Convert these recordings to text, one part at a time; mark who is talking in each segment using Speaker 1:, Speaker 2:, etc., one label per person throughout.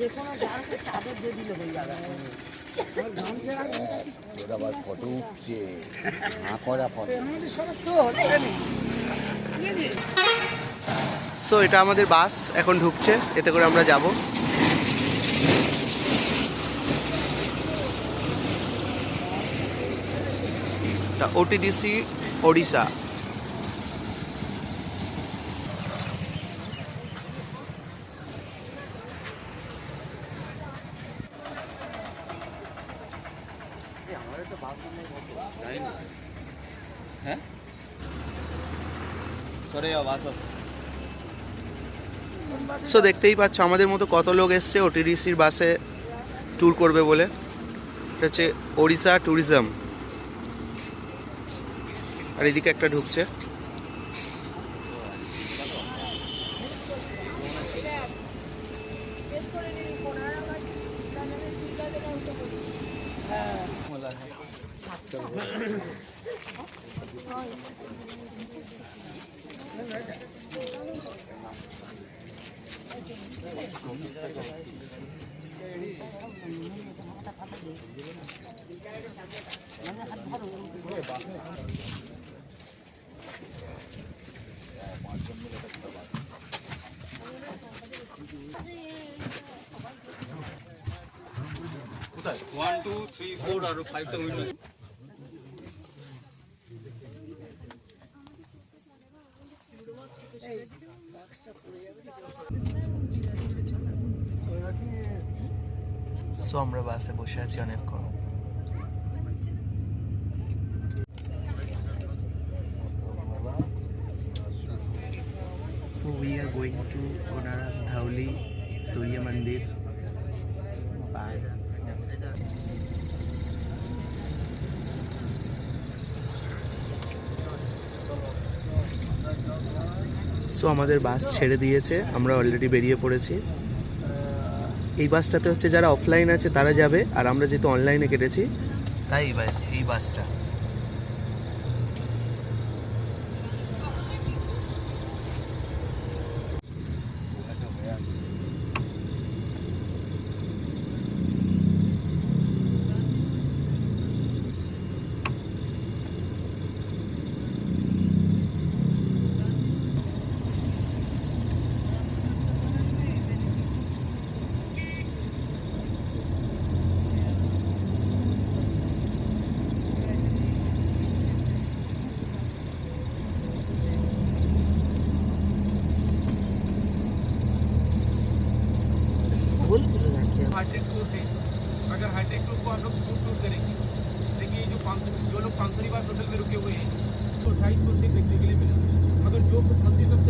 Speaker 1: যে কোনো গানকে চাদর দিয়ে দিলে হয়ে যাবে। আমার গান ছেড়া
Speaker 2: ওটা আবার ফটো উঠছে। না করা ফটো।
Speaker 1: আমাদের সবার তো এটা
Speaker 3: সো এটা আমাদের বাস এখন ঢুকছে এতে করে আমরা যাব। তা ওটিডিসি ওড়িশা সো দেখতেই পাচ্ছ আমাদের মতো কত লোক এসছে ওটিডিসির বাসে ট্যুর করবে বলে। এটা হচ্ছে ওড়িশা ট্যুরিজম আর এদিকে একটা ঢুকছে।
Speaker 4: ওয়ান টু থ্রি ফোর আর ফাইভটা উইন্ডো
Speaker 3: সো আমরা বাসে বসে আছি অনেকক্ষণ so we are going to ওনার ধাউলি সূর্য মন্দির সো আমাদের বাস ছেড়ে দিয়েছে, আমরা অলরেডি বেরিয়ে পড়েছি। এই বাসটাতে হচ্ছে যারা অফলাইন আছে তারা যাবে, আর আমরা যেহেতু অনলাইনে কেটেছি, তাই এই বাস এই বাসটা।
Speaker 1: है
Speaker 4: हाईटेक टूर है अगर हाईटेक टूर को हम लोग स्मूथ टूर करेंगे। देखिए, जो जो लोग पांथनीवास होटल में रुके हुए हैं तो अट्ठाईस मंदिर देखने के लिए मिले। मगर जो मंदिर सबसे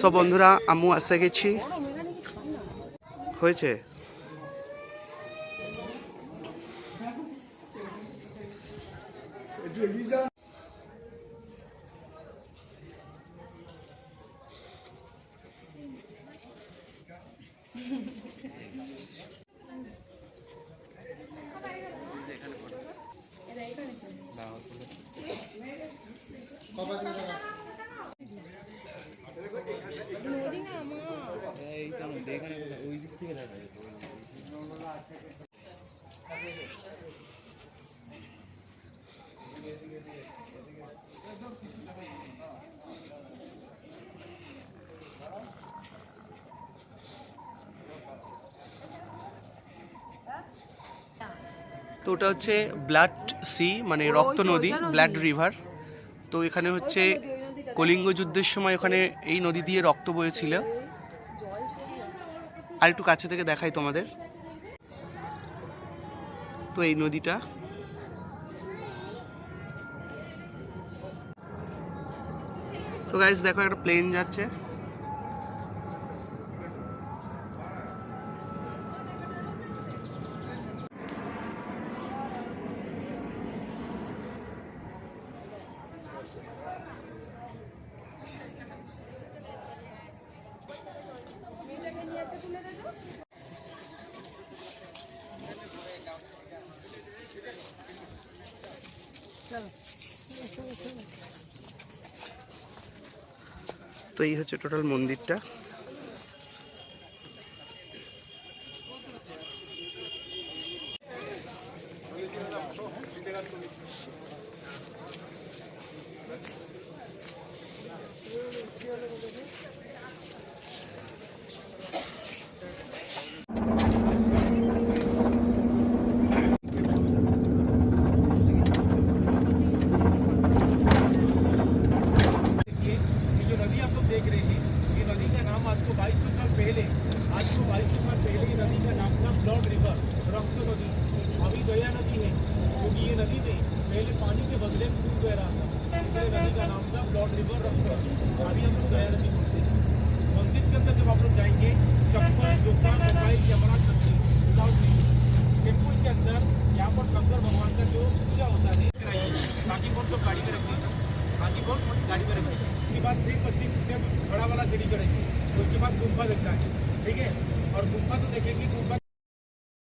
Speaker 3: সব বন্ধুরা আমু আসে গেছি। হয়েছে?
Speaker 4: কবা তো ওটা হচ্ছে ব্লাড সি মানে রক্ত নদী ব্লাড রিভার। তো এখানে হচ্ছে কলিঙ্গ যুদ্ধের সময় ওখানে এই নদী দিয়ে রক্ত বয়েছিল। আর একটু কাছে থেকে দেখাই তোমাদের। তো এই নদীটা। তো গাইস দেখো একটা প্লেন যাচ্ছে। তো এই হচ্ছে টোটাল মন্দিরটা।
Speaker 5: बाद फिर पच्चीस स्टेप खड़ा वाला सीढ़ी चढ़ेंगे। उसके बाद गुम्फा देखता है। ठीक है? और गुम्फा तो देखेंगे, गुम्फा